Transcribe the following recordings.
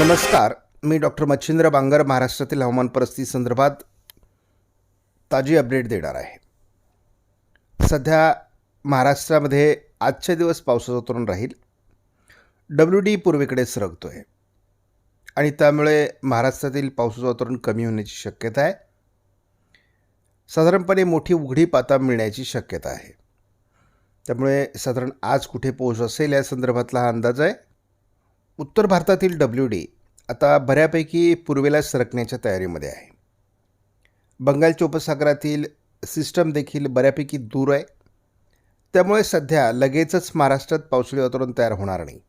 नमस्कार मी डॉक्टर मच्छिंद्र बांगर महाराष्ट्रातील हवामान परिस्थिती संदर्भात ताजी अपडेट देणार आहे. सध्या महाराष्ट्रामध्ये आजचे दिवस पावसाचं वातावरण राहील. डब्ल्यू डी पूर्वेकडे सरकतो आहे आणि त्यामुळे महाराष्ट्रातील पावसाचं वातावरण कमी होण्याची शक्यता आहे. साधारणपणे मोठी उघडी पाता मिळण्याची शक्यता आहे. त्यामुळे साधारण आज कुठे पोहोच असेल या संदर्भातला हा अंदाज आहे. उत्तर भारतातील डब्ल्यू डी आता बऱ्यापैकी पूर्वेला सरकण्याच्या तयारीमध्ये आहे. बंगालच्या उपसागरातील सिस्टम देखील बऱ्यापैकी दूर आहे. त्यामुळे सध्या लगेचच महाराष्ट्रात पावसाळी वातावरण तयार होणार नाही.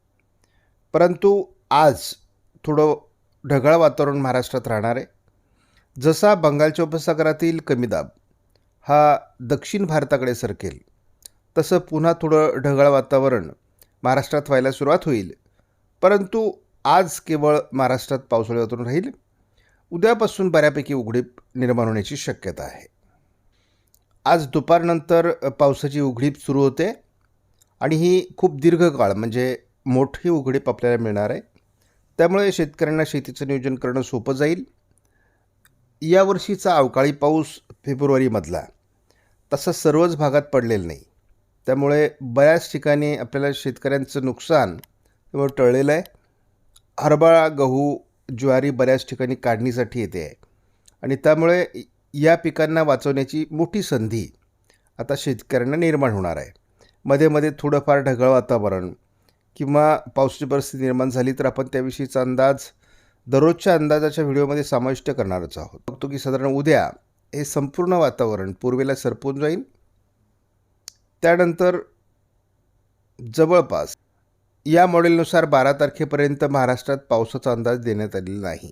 परंतु आज थोडं ढगाळ वातावरण महाराष्ट्रात राहणार आहे. जसा बंगालच्या उपसागरातील कमी दाब हा दक्षिण भारताकडे सरकेल तसं पुन्हा थोडं ढगाळ वातावरण महाराष्ट्रात व्हायला सुरुवात होईल. परंतु आज केवळ महाराष्ट्रात पावसाळी वातावरण राहील. उद्यापासून बऱ्यापैकी उघडीप निर्माण होण्याची शक्यता आहे. आज दुपारनंतर पावसाची उघडीप सुरू होते आणि ही खूप दीर्घकाळ म्हणजे मोठी उघडीप आपल्याला मिळणार आहे. त्यामुळे शेतकऱ्यांना शेतीचं नियोजन करणं सोपं जाईल. यावर्षीचा अवकाळी पाऊस फेब्रुवारीमधला. तसा सर्वच भागात पडलेला नाही. त्यामुळे बऱ्याच ठिकाणी आपल्याला शेतकऱ्यांचं नुकसान त्यामुळे टळलेलं आहे. हरभरा गहू ज्वारी बऱ्याच ठिकाणी काढणीसाठी येते आहे. आणि त्यामुळे या पिकांना वाचवण्याची मोठी संधी आता शेतकऱ्यांना निर्माण होणार आहे. मध्ये मध्ये थोडंफार ढगाळ वातावरण किंवा पावसाची परिस्थिती निर्माण झाली तर आपण त्याविषयीचा अंदाज दररोजच्या अंदाजाच्या व्हिडिओमध्ये समाविष्ट करणारच आहोत. बघतो की साधारण उद्या हे संपूर्ण वातावरण पूर्वेला सरपून जाईल. त्यानंतर जवळपास या मॉडेलनुसार बारा तारखेपर्यंत महाराष्ट्रात पावसाचा अंदाज देण्यात आलेला नाही.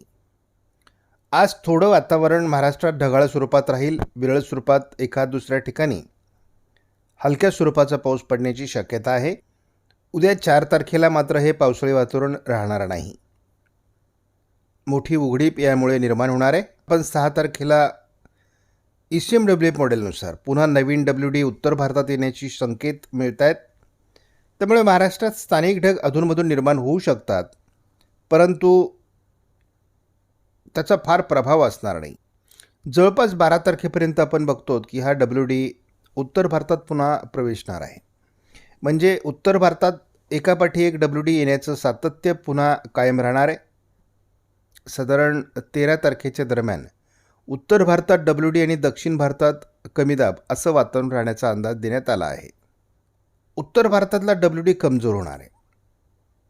आज थोडं वातावरण महाराष्ट्रात ढगाळ स्वरूपात राहील विरळ स्वरूपात एखाद दुसऱ्या ठिकाणी. हलक्या स्वरूपाचा पाऊस पडण्याची शक्यता आहे. उद्या चार तारखेला मात्र हे पावसाळी वातावरण राहणार नाही. मोठी उघडीप यामुळे निर्माण होणार आहे. पण सहा तारखेला E C M W F मॉडेलनुसार पुन्हा नवीन डब्ल्यू डी उत्तर भारतात येण्याची संकेत मिळत आहेत त्यामुळे महाराष्ट्रात स्थानिक ढग अधूनमधून निर्माण होऊ शकतात. परंतु त्याचा फार प्रभाव असणार नाही. जवळपास बारा तारखेपर्यंत आपण बघतो की हा डब्ल्यू डी उत्तर भारतात पुन्हा प्रवेशणार आहे. म्हणजे उत्तर भारतात एकापाठी एक डब्ल्यू डी येण्याचं सातत्य पुन्हा कायम राहणार आहे. साधारण तेरा तारखेच्या दरम्यान उत्तर भारतात डब्ल्यू डी आणि दक्षिण भारतात कमी दाब असं वातावरण राहण्याचा अंदाज देण्यात आला आहे. उत्तर भारतातला डब्ल्यू डी कमजोर होणार आहे.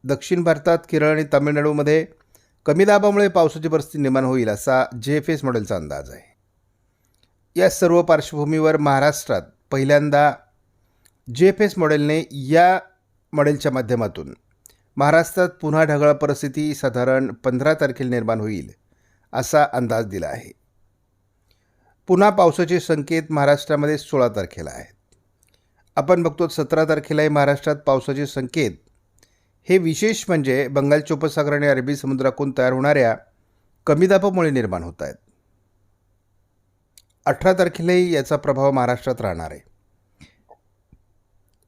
दक्षिण भारतात केरळ आणि तामिळनाडूमध्ये कमी दाबामुळे पावसाची परिस्थिती निर्माण होईल असा जे एफ एस मॉडेलचा अंदाज आहे. या सर्व पार्श्वभूमीवर महाराष्ट्रात पहिल्यांदा जे एफ एस मॉडेलने या मॉडेलच्या माध्यमातून महाराष्ट्रात पुन्हा ढगाळ परिस्थिती साधारण पंधरा तारखेला निर्माण होईल असा अंदाज दिला आहे. पुन्हा पावसाचे संकेत महाराष्ट्रामध्ये सोळा तारखेला आहेत. आपण बघतो सतरा तारखेलाही महाराष्ट्रात पावसाचे संकेत. हे विशेष म्हणजे बंगालच्या उपसागर आणि अरबी समुद्रातून तयार होणाऱ्या कमी दाबामुळे निर्माण होत आहेत. अठरा तारखेलाही याचा प्रभाव महाराष्ट्रात राहणार आहे.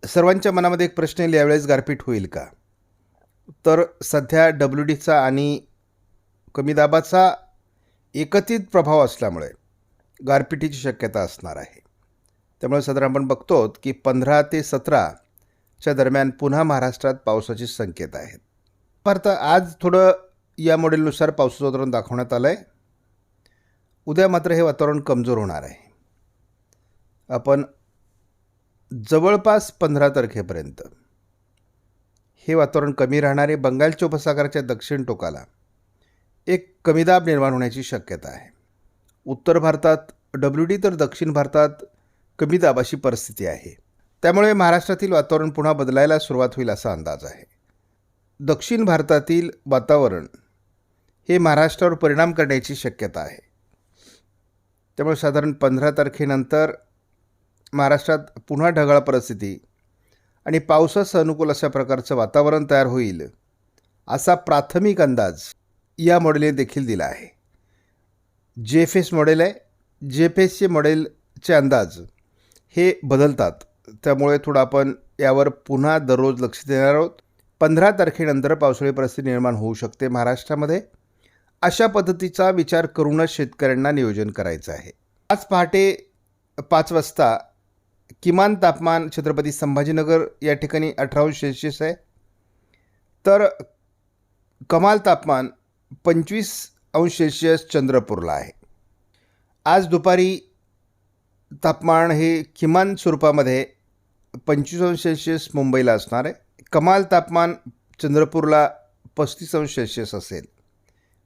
सर्वांच्या मनामध्ये एक प्रश्न येईल यावेळेस गारपीट होईल का? तर सध्या डब्ल्यू डीचा आणि कमी दाबाचा एकत्रित प्रभाव असल्यामुळे गारपिटीची शक्यता असणार आहे. त्यामुळे साधारण आपण बघतो की पंधरा ते सतराच्या दरम्यान पुन्हा महाराष्ट्रात पावसाचे संकेत आहेत. परत आज थोडं या मॉडेलनुसार पावसाचं वातावरण दाखवण्यात आलं आहे उद्या मात्र हे वातावरण कमजोर होणार आहे. आपण जवळपास पंधरा तारखेपर्यंत हे वातावरण कमी राहणारे बंगालच्या उपसागराच्या दक्षिण टोकाला एक कमी दाब निर्माण होण्याची शक्यता आहे. उत्तर भारतात डब्ल्यू डी तर दक्षिण भारतात कमी दाबाची परिस्थिती आहे. त्यामुळे महाराष्ट्रातील वातावरण पुन्हा बदलायला सुरुवात होईल असा अंदाज आहे. दक्षिण भारतातील वातावरण हे महाराष्ट्रावर परिणाम करण्याची शक्यता आहे. त्यामुळे साधारण पंधरा तारखेनंतर महाराष्ट्रात पुन्हा ढगाळ परिस्थिती आणि पावसास अनुकूल अशा प्रकारचं वातावरण तयार होईल असा प्राथमिक अंदाज या मॉडेलने देखील दिला आहे. जे एफ एस मॉडेल आहे जे एफ एसचे मॉडेलचे अंदाज हे बदलतात. त्यामुळे थोडं आपण यावर पुन्हा दररोज लक्ष देणार आहोत. पंधरा तारखेनंतर पावसाळी परिस्थिती निर्माण होऊ शकते महाराष्ट्रामध्ये. अशा पद्धतीचा विचार करूनच शेतकऱ्यांना नियोजन करायचं आहे. आज पहाटे पाच वाजता किमान तापमान छत्रपती संभाजीनगर या ठिकाणी अठरा अंश सेल्सिअस आहे. तर कमाल तापमान पंचवीस अंश सेल्सिअस चंद्रपूरला आहे. आज दुपारी तापमान हे किमान स्वरूपामध्ये पंचवीस अंश सेल्सिअस मुंबईला असणार आहे. कमाल तापमान चंद्रपूरला पस्तीस अंश सेल्शियस असेल.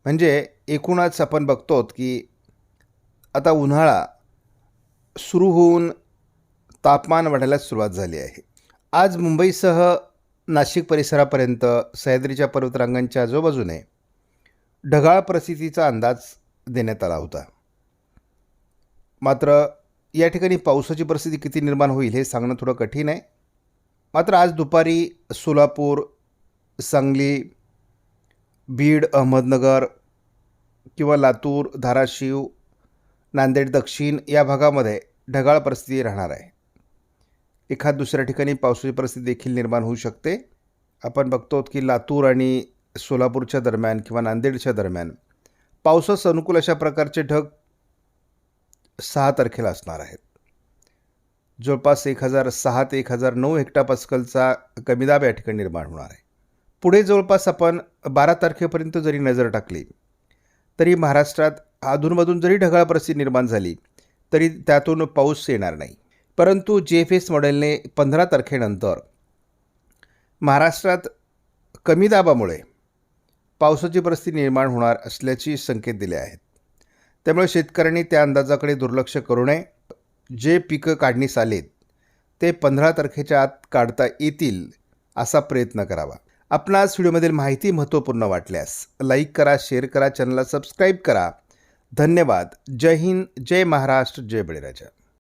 म्हणजे एकूणच आपण बघतो की आता उन्हाळा सुरू होऊन तापमान वाढायला सुरुवात झाली आहे. आज मुंबईसह नाशिक परिसरापर्यंत सह्याद्रीच्या पर्वतरांगांच्या आजूबाजूने ढगाळ परिस्थितीचा अंदाज देण्यात आला होता. मात्र या ठिकाणी पावसाची परिस्थिती किती निर्माण होईल हे सांगणं थोडं कठीण आहे. मात्र आज दुपारी सोलापूर सांगली बीड अहमदनगर किंवा लातूर धाराशिव नांदेड दक्षिण या भागामध्ये ढगाळ परिस्थिती राहणार आहे. एखाद दुसऱ्या ठिकाणी पावसाची परिस्थिती देखील निर्माण होऊ शकते. आपण बघतो की लातूर आणि सोलापूरच्या दरम्यान किंवा नांदेडच्या दरम्यान पावसास अनुकूल अशा प्रकारचे ढग सहा तारखेला असणार आहेत. जवळपास एक हजार सहा ते एक हजार नऊ हेक्टापास्कलचा कमी दाब या ठिकाणी निर्माण होणार आहे. पुढे जवळपास आपण बारा तारखेपर्यंत जरी नजर टाकली तरी महाराष्ट्रात अधूनमधून जरी ढगाळ परिस्थिती निर्माण झाली तरी त्यातून पाऊस येणार नाही. परंतु जे एफ एस मॉडेलने पंधरा तारखेनंतर महाराष्ट्रात कमी दाबामुळे पावसाची परिस्थिती निर्माण होणार असल्याची संकेत दिले आहेत. त्यामुळे शेतकऱ्यांनी त्या अंदाजाकडे दुर्लक्ष करू नये. जे पिकं काढणीस आलेत ते पंधरा तारखेच्या आत काढता येतील असा प्रयत्न करावा. आपणास व्हिडिओमधील माहिती महत्त्वपूर्ण वाटल्यास लाईक करा शेअर करा चॅनलला सबस्क्राईब करा. धन्यवाद. जय हिंद जय महाराष्ट्र जय बळीराजा.